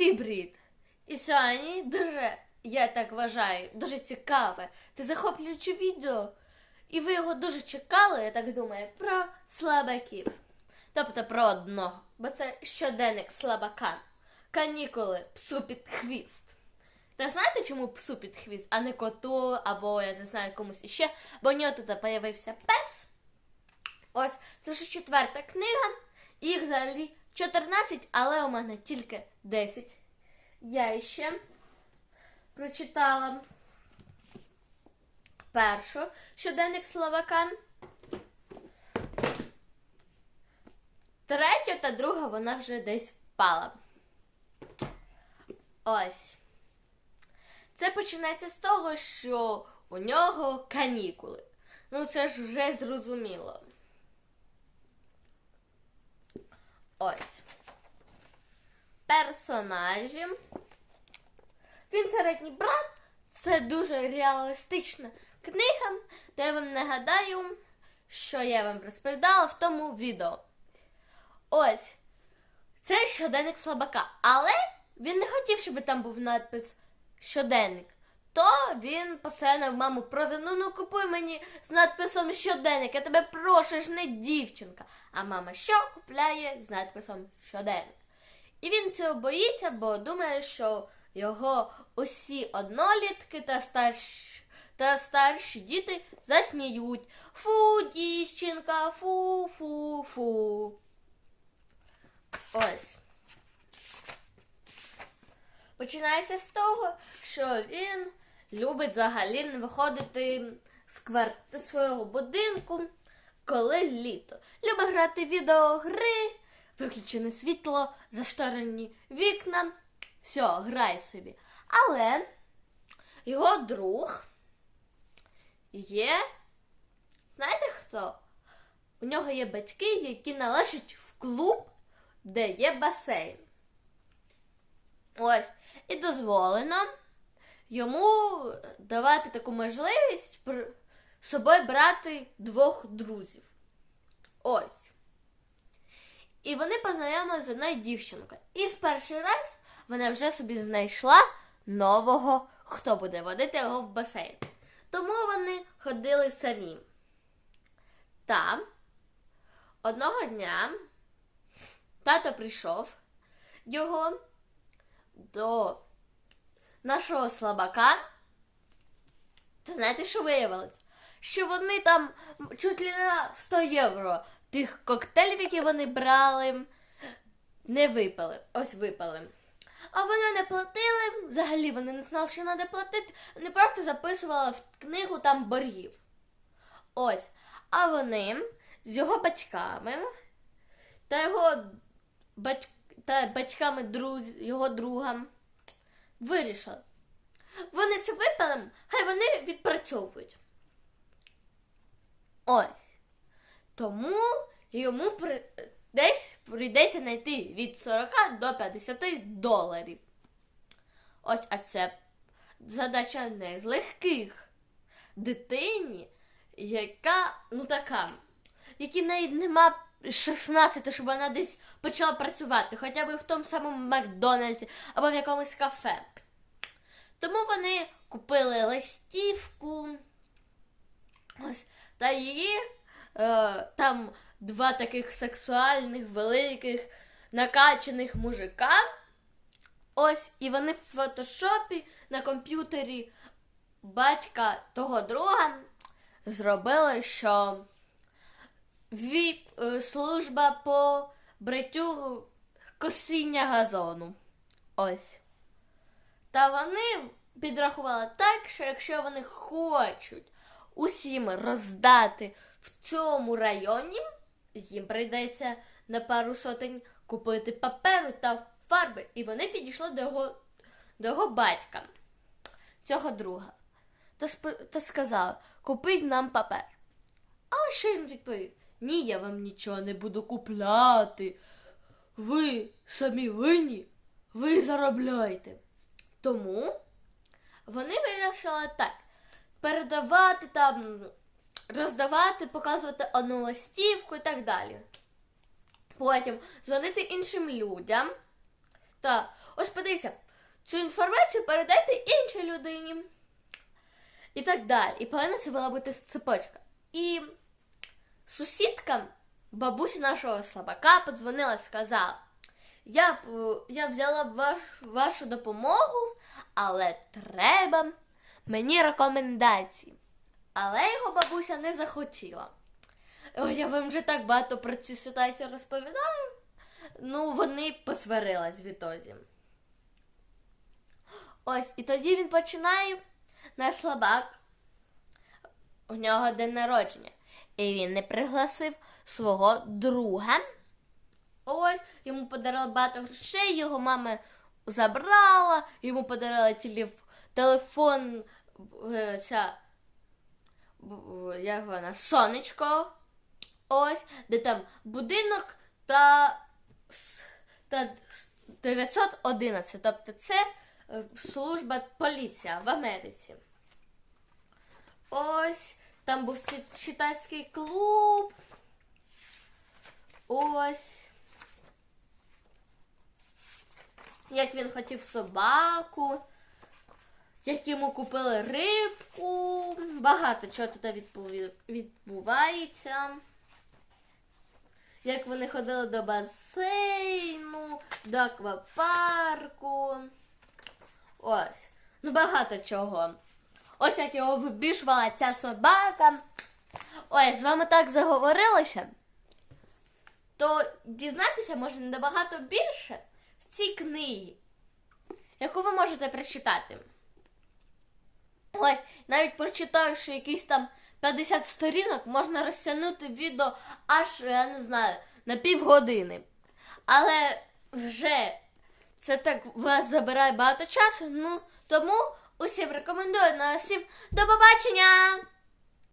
Всі брід. І сьогодні дуже, я так вважаю, дуже цікаве та захоплююче відео. І ви його дуже чекали, я так думаю, про слабаків. Тобто про одного. Бо це щоденник слабака. Канікули псу під хвіст. Та знаєте, чому псу під хвіст, а не коту, або я не знаю комусь іще, бо у нього тут появився пес. Ось, це вже четверта книга. Їх взагалі 14, але у мене тільки 10. Я ще прочитала першу щоденник Словака. Третя та друга вона вже десь впала. Ось. Це починається з того, що у нього канікули. Ну, це ж вже зрозуміло. Ось. Персонажі. Він середній брат. Це дуже реалістична книга, де я вам нагадаю, що я вам розповідала в тому відео. Ось. Це щоденник слабака. Але він не хотів, щоб там був надпис щоденник. То він постійно маму просив, ну ну купуй мені з надписом щоденник, я тебе прошу, ж не дівчинка. А мама що купляє з надписом щоденник. І він цього боїться, бо думає, що його усі однолітки та старші, та старші діти засміють. Фу, дівчинка, фу, фу, фу. Ось. Починається з того, що він любить взагалі не виходити з кварти свого будинку, коли літо. Любить грати відеогри, виключене світло, зашторені вікна. Все, грай собі. Але його друг є. Знаєте хто? У нього є батьки, які належать в клуб, де є басейн. Ось. І дозволено йому давати таку можливість з собою брати двох друзів. Ось. І вони познайомилися з одною дівчинкою. І в перший раз вона вже собі знайшла нового, хто буде водити його в басейн. Тому вони ходили самі. Там одного дня тато прийшов його до нашого слабака. Та знаєте, що виявилось? Що вони там чуть ли на 100 євро тих коктейлів, які вони брали, не випили. Ось випили. А вони не платили, взагалі вони не знали, що треба платити. Вони просто записували в книгу там боргів. Ось. А вони з його батьками та його бать... батьками друз... його друга вирішили. Вони це випили, хай вони відпрацьовують. Ось. Тому йому при... десь прийдеться знайти від 40 до 50 доларів. Ось, а це задача не з легких. Дитині, яка, ну така, якій навіть нема 16, щоб вона десь почала працювати, хоча б в тому самому Макдональдсі або в якомусь кафе. Тому вони купили листівку. Ось, та її е, там два таких сексуальних, великих, накачаних мужика. Ось, і вони в фотошопі на комп'ютері батька того друга зробили, що ВІП е, служба по бриттю косіння газону. Ось. Та вони підрахували так, що якщо вони хочуть усім роздати в цьому районі, їм прийдеться на пару сотень купити паперу та фарби. І вони підійшли до його, до його батька, цього друга, та, та сказали, купіть нам папер. А що він відповів? Ні, я вам нічого не буду купляти. Ви самі винні, ви заробляєте. Тому вони вирішили так: передавати там, роздавати, показувати одну листівку і так далі. Потім дзвонити іншим людям Та ось подивіться, цю інформацію передайте іншій людині. І так далі. І повинна це була бути цепочка. І сусідка бабусі нашого слабака подзвонила і сказала: я, я взяла б ваш, вашу допомогу, але треба мені рекомендації. Але його бабуся не захотіла. Ой, я вам вже так багато про цю ситуацію розповідаю. Ну, вони посварились відтоді. Ось, і тоді він починає наш слабак. У нього день народження. І він не пригласив свого друга. Ось, йому подарили багато грошей, його мама забрала, йому подарили телеф- телефон, е, ця, як вона, сонечко. Ось, де там будинок та, та 911. Тобто це е, служба поліція в Америці. Ось, там був чит- читацький клуб. Ось. Як він хотів собаку, як йому купили рибку. Багато чого відбуві- відбувається. Як вони ходили до басейну, до аквапарку. Ось. Ну багато чого. Ось як його вибішувала ця собака. Ой, з вами так заговорилося. То дізнатися можна набагато більше в цій книгі, яку ви можете прочитати. Ось, навіть прочитавши якісь там 50 сторінок, можна розтягнути відео аж, я не знаю, на півгодини. Але вже це так вас забирає багато часу. Ну тому усім рекомендую на всім до побачення!